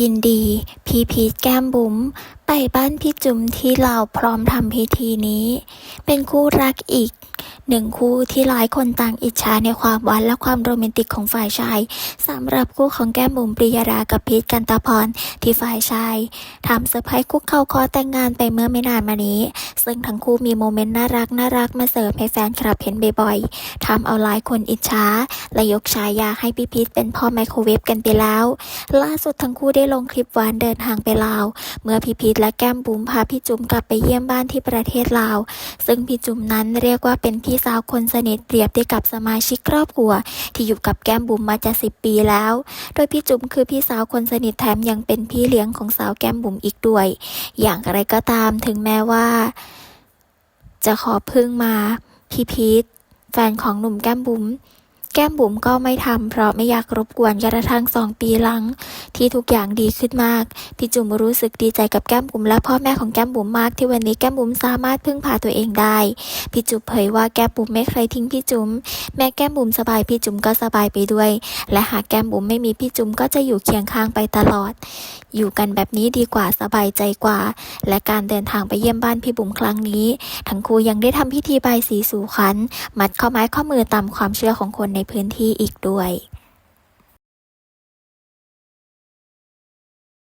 ยินดี พีพีชแก้มบุ๋มไปบ้านพี่จุ๋มที่เราพร้อมทำพิธีนี้ เป็นคู่รักอีกหนึ่งคู่ที่หลายคนต่างอิจฉาในความหวานและความโรแมนติกของฝ่ายชายสำหรับคู่ของแก้มบุ๋มปริยารากับพีชกันตาพรที่ฝ่ายชายทำเซอร์ไพรส์คุกเข่าขอแต่งงานไปเมื่อไม่นานมานี้ ซึ่งทั้งคู่มีโมเมนต์น่ารักน่ารักมาเสิร์ฟให้แฟนคลับเห็นบ่อยๆทำเอาหลายคนอิจฉาและยกฉายาให้พี่พีชเป็นพ่อไมโครเวฟกันไปแล้ว ล่าสุดทั้งคู่ได้ลงคลิปหวานเดินทางไปลาว เมื่อพี่พีทและแก้มบุ๋มพาพี่จุ๋มกลับไปเยี่ยมบ้านที่ประเทศลาว ซึ่งพี่จุ๋มนั้นเรียกว่าเป็นพี่สาวคนสนิทเปรียบได้กับสมาชิกครอบครัว ที่อยู่กับแก้มบุ๋มมาจะสิบปีแล้ว โดยพี่จุ๋มคือพี่สาวคนสนิทแถมยังเป็นพี่เลี้ยงของสาวแก้มบุ๋มอีกด้วย อย่างไรก็ตามถึงแม้ว่า จะขอพึ่งมา พีพีทแฟนของหนุ่มแก้มบุ๋ม แก้มบุ๋มก็ไม่ทำเพราะไม่อยากรบกวนกระทั่งสองปีหลัง ที่ทุกอย่างดีขึ้นมาก พี่จุ๋มรู้สึกดีใจกับแก้มบุ๋มและพ่อแม่ของแก้มบุ๋มมากที่วันนี้แก้มบุ๋มสามารถพึ่งพาตัวเองได้ พี่จุ๋มเผยว่าแก้มบุ๋มไม่เคยทิ้งพี่จุ๋มแม้แก้มบุ๋มสบายพี่จุ๋มก็สบายไปด้วย และหากแก้มบุ๋มไม่มีพี่จุ๋มก็จะอยู่เคียงข้างไปตลอด อยู่กันแบบนี้ดีกว่าสบายใจกว่า และการเดินทางไปเยี่ยมบ้านพี่บุ๋มครั้งนี้ ทั้งคู่ยังได้ทำพิธีใบสีสู่ขวัญมัดข้อไม้ข้อมือตามความเชื่อของคนในพื้นที่อีกด้วย